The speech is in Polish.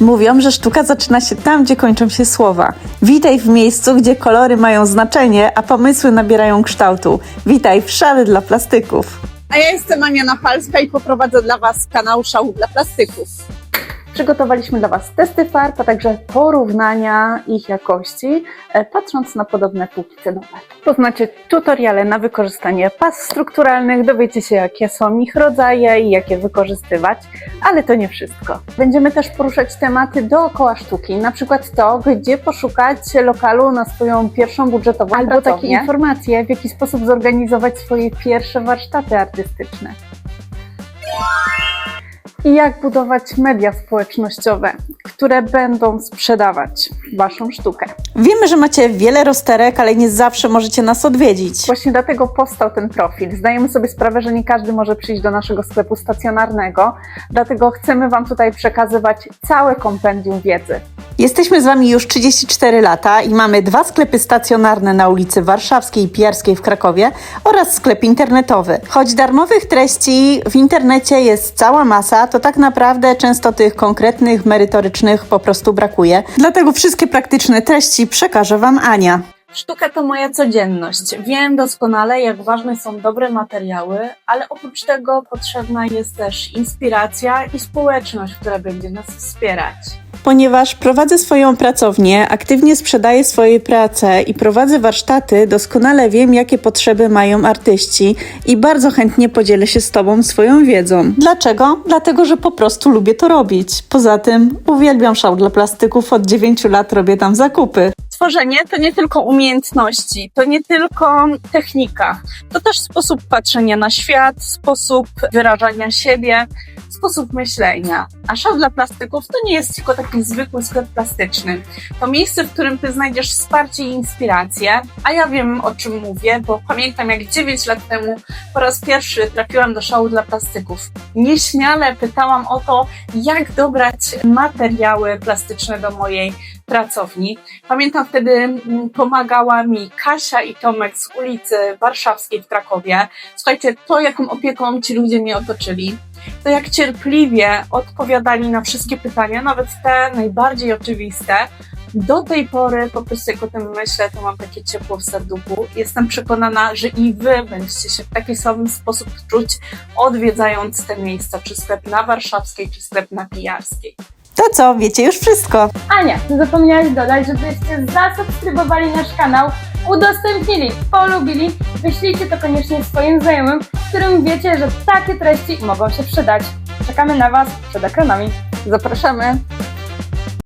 Mówią, że sztuka zaczyna się tam, gdzie kończą się słowa. Witaj w miejscu, gdzie kolory mają znaczenie, a pomysły nabierają kształtu. Witaj w szale dla plastyków. A ja jestem Ania Napalska i poprowadzę dla Was kanał Szału dla Plastyków. Przygotowaliśmy dla Was testy farb, a także porównania ich jakości, e, patrząc na podobne półki cenowe. Poznacie tutoriale na wykorzystanie pas strukturalnych, dowiecie się jakie są ich rodzaje i jak je wykorzystywać, ale to nie wszystko. Będziemy też poruszać tematy dookoła sztuki, na przykład to, gdzie poszukać lokalu na swoją pierwszą budżetową Albo takie pracownię. informacje, w jaki sposób zorganizować swoje pierwsze warsztaty artystyczne. I jak budować media społecznościowe, które będą sprzedawać Waszą sztukę. Wiemy, że macie wiele rozterek, ale nie zawsze możecie nas odwiedzić. Właśnie dlatego powstał ten profil. Zdajemy sobie sprawę, że nie każdy może przyjść do naszego sklepu stacjonarnego, dlatego chcemy Wam tutaj przekazywać całe kompendium wiedzy. Jesteśmy z Wami już 34 lata i mamy dwa sklepy stacjonarne na ulicy Warszawskiej i Pijarskiej w Krakowie oraz sklep internetowy. Choć darmowych treści w internecie jest cała masa, to tak naprawdę często tych konkretnych, merytorycznych po prostu brakuje. Dlatego wszystkie praktyczne treści przekaże Wam Ania. Sztuka to moja codzienność. Wiem doskonale, jak ważne są dobre materiały, ale oprócz tego potrzebna jest też inspiracja i społeczność, która będzie nas wspierać. Ponieważ prowadzę swoją pracownię, aktywnie sprzedaję swoje prace i prowadzę warsztaty, doskonale wiem, jakie potrzeby mają artyści i bardzo chętnie podzielę się z Tobą swoją wiedzą. Dlaczego? Dlatego, że po prostu lubię to robić. Poza tym uwielbiam szał dla plastyków, od 9 lat robię tam zakupy. Tworzenie to nie tylko umiejętności, to nie tylko technika, to też sposób patrzenia na świat, sposób wyrażania siebie, sposób myślenia. A szał dla plastyków to nie jest tylko taki zwykły sklep plastyczny. To miejsce, w którym ty znajdziesz wsparcie i inspirację, a ja wiem o czym mówię, bo pamiętam jak 9 lat temu po raz pierwszy trafiłam do szału dla plastyków. Nieśmiale pytałam o to, jak dobrać materiały plastyczne do mojej pracowni. Pamiętam wtedy mm, pomagała mi Kasia i Tomek z ulicy Warszawskiej w Krakowie. Słuchajcie, to jaką opieką ci ludzie mnie otoczyli, to jak cierpliwie odpowiadali na wszystkie pytania, nawet te najbardziej oczywiste. Do tej pory po prostu jak o tym myślę, to mam takie ciepło w serduchu. Jestem przekonana, że i wy będziecie się w taki sam sposób czuć, odwiedzając te miejsca, czy sklep na Warszawskiej, czy sklep na Pijarskiej. To co, wiecie już wszystko. Ania, ty zapomniałaś dodać, żebyście zasubskrybowali nasz kanał, udostępnili, polubili, wyślijcie to koniecznie swoim znajomym, którym wiecie, że takie treści mogą się przydać. Czekamy na Was przed ekranami. Zapraszamy!